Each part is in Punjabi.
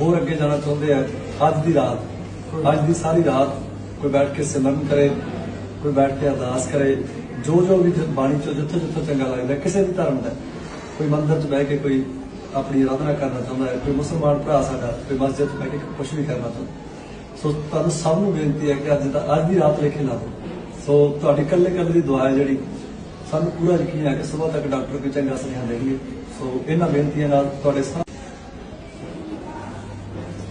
ਹੋਰ ਅੱਗੇ ਜਾਣਾ ਚਾਹੁੰਦੇ ਆ, ਅੱਜ ਦੀ ਰਾਤ, ਅੱਜ ਦੀ ਸਾਰੀ ਰਾਤ ਕੋਈ ਬੈਠ ਕੇ ਸਿਮਰਨ ਕਰੇ, ਕੋਈ ਬੈਠ ਕੇ ਅਰਦਾਸ ਕਰੇ, ਜੋ ਜੋ ਵੀ ਬਾਣੀ ਚੋਂ ਜਿੱਥੋਂ ਜਿੱਥੋਂ ਚੰਗਾ ਲੱਗਦਾ, ਕਿਸੇ ਵੀ ਧਰਮ ਦਾ, ਕੋਈ ਮੰਦਿਰ 'ਚ ਬਹਿ ਕੇ ਕੋਈ ਆਪਣੀ ਆਰਾਧਨਾ ਕਰਨਾ ਚਾਹੁੰਦਾ ਹੈ, ਕੋਈ ਮੁਸਲਮਾਨ ਭਰਾ ਸਾਡਾ, ਕੋਈ ਮਸਜਿਦ 'ਚ ਬਹਿ ਕੇ ਕੁਝ ਵੀ ਕਰਨਾ ਚਾਹੁੰਦਾ, ਸੋ ਤੁਹਾਨੂੰ ਸਭ ਨੂੰ ਬੇਨਤੀ ਹੈ ਕਿ ਅੱਜ ਦਾ, ਅੱਜ ਦੀ ਰਾਤ ਲਿਖੇ ਲਾ ਦਿਓ। ਸੋ ਤੁਹਾਡੀ ਕੱਲੇ ਕੱਲੇ ਦੀ ਦੁਆ ਹੈ ਜਿਹੜੀ, ਸਾਨੂੰ ਪੂਰਾ ਯਕੀਨ ਹੈ ਕਿ ਸਵੇਰ ਤੱਕ ਡਾਕਟਰ ਕੋਈ ਚੰਗਾ ਸੁਨੇਹਾ ਦੇਣਗੇ। ਸੋ ਇਹਨਾਂ ਬੇਨਤੀਆਂ ਨਾਲ ਤੁਹਾਡੇ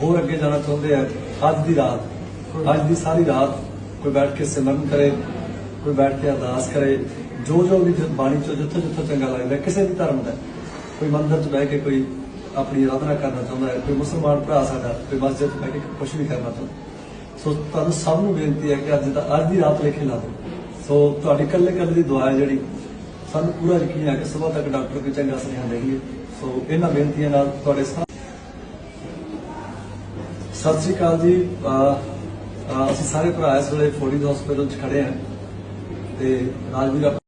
ਹੋਰ ਅੱਗੇ ਜਾਣਾ ਚਾਹੁੰਦੇ ਆ, ਅੱਜ ਦੀ ਰਾਤ, ਅੱਜ ਦੀ ਸਾਰੀ ਰਾਤ ਕੋਈ ਬੈਠ ਕੇ ਸਿਮਰਨ ਕਰੇ, ਕੋਈ ਬੈਠ ਕੇ ਅਰਦਾਸ ਕਰੇ, ਜੋ ਜੋ ਵੀ ਬਾਣੀ ਚੋਂ, ਜਿੱਥੋਂ ਜਿੱਥੋਂ ਚੰਗਾ ਲੱਗਦਾ, ਕਿਸੇ ਵੀ ਧਰਮ ਦਾ, ਕੋਈ ਮੰਦਿਰ 'ਚ ਬਹਿ ਕੇ ਕੋਈ ਆਪਣੀ ਆਰਾਧਨਾ ਕਰਨਾ ਚਾਹੁੰਦਾ ਹੈ, ਕੋਈ ਮੁਸਲਮਾਨ ਭਰਾ ਸਾਡਾ, ਕੋਈ ਮਸਜਿਦ 'ਚ ਬਹਿ ਕੇ ਕੁਝ ਵੀ ਕਰਨਾ ਚਾਹੁੰਦਾ ਸੋ ਤੁਹਾਨੂੰ ਸਭ ਨੂੰ ਬੇਨਤੀ ਹੈ ਕਿ ਅੱਜ ਦਾ ਅੱਜ ਦੀ ਰਾਤ ਲਿਖੇ ਲਾ ਦਿਓ। ਸੋ ਤੁਹਾਡੀ ਕੱਲੇ ਕੱਲੇ ਦੀ ਦੁਆ ਹੈ ਜਿਹੜੀ, ਸਾਨੂੰ ਪੂਰਾ ਯਕੀਨ ਹੈ ਕਿ ਸਵੇਰ ਤੱਕ ਡਾਕਟਰ ਕੋਈ ਚੰਗਾ ਸੁਨੇਹਾ ਦੇਣਗੇ। ਸੋ ਇਹਨਾਂ ਬੇਨਤੀਆਂ ਨਾਲ ਤੁਹਾਡੇ ਸਤਿ ਸ੍ਰੀ ਅਕਾਲ ਜੀ। ਅਸੀਂ ਸਾਰੇ ਭਰਾ ਇਸ ਵੇਲੇ ਫੋਰਟਿਸ ਹਸਪੀਟਲ 'ਚ ਖੜੇ ਹਾਂ ਤੇ ਰਾਜਵੀਰ ਆਪ-